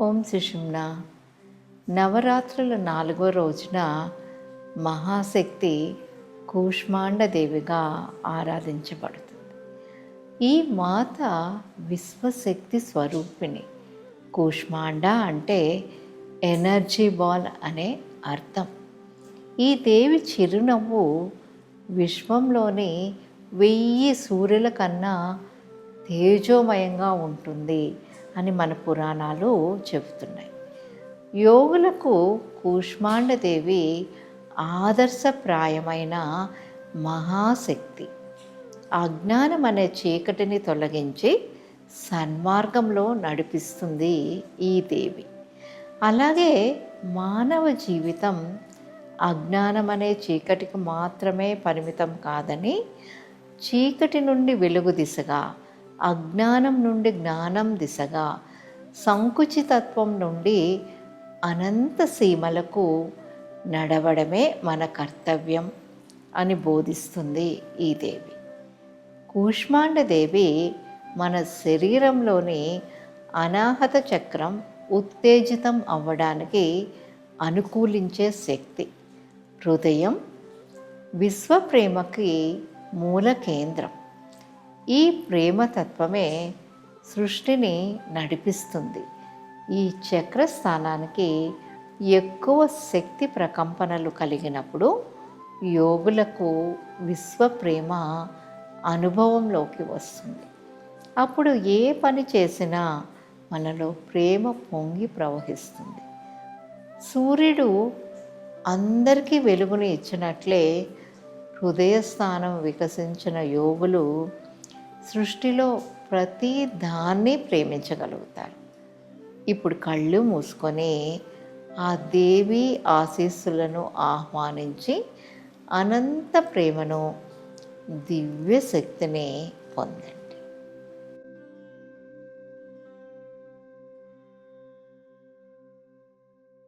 ఓం సుషుమ్న నవరాత్రుల నాలుగో రోజున మహాశక్తి కూష్మాండదేవిగా ఆరాధించబడుతుంది. ఈ మాత విశ్వశక్తి స్వరూపిణి. కూష్మాండ అంటే ఎనర్జీ బాల్ అనే అర్థం. ఈ దేవి చిరునవ్వు విశ్వంలోని వెయ్యి సూర్యుల కన్నా తేజోమయంగా ఉంటుంది. అని మన పురాణాలు చెబుతున్నాయి. యోగులకు కూష్మాండదేవి ఆదర్శప్రాయమైన మహాశక్తి. అజ్ఞానం అనే చీకటిని తొలగించి సన్మార్గంలో నడిపిస్తుంది ఈ దేవి. అలాగే మానవ జీవితం అజ్ఞానం అనే చీకటికి మాత్రమే పరిమితం కాదని చీకటి నుండి వెలుగు దిశగా అజ్ఞానం నుండి జ్ఞానం దిశగా సంకుచితత్వం నుండి అనంత సీమలకు నడవడమే మన కర్తవ్యం అని బోధిస్తుంది ఈ దేవి. కూష్మాండదేవి మన శరీరంలోని అనాహత చక్రం ఉత్తేజితం అవ్వడానికి అనుకూలించే శక్తి. హృదయం విశ్వప్రేమకి మూల కేంద్రం ఈ ప్రేమతత్వమే సృష్టిని నడిపిస్తుంది. ఈ చక్రస్థానానికి ఎక్కువ శక్తి ప్రకంపనలు కలిగినప్పుడు యోగులకు విశ్వప్రేమ అనుభవంలోకి వస్తుంది. అప్పుడు ఏ పని చేసినా మనలో ప్రేమ పొంగి ప్రవహిస్తుంది. సూర్యుడు అందరికీ వెలుగును ఇచ్చినట్లే హృదయస్థానం వికసించిన యోగులు సృష్టిలో ప్రతి దాన్ని ప్రేమించగలుగుతారు. ఇప్పుడు కళ్ళు మూసుకొని ఆ దేవి ఆశీస్సులను ఆహ్వానించి అనంత ప్రేమను దివ్య శక్తిని పొందండి.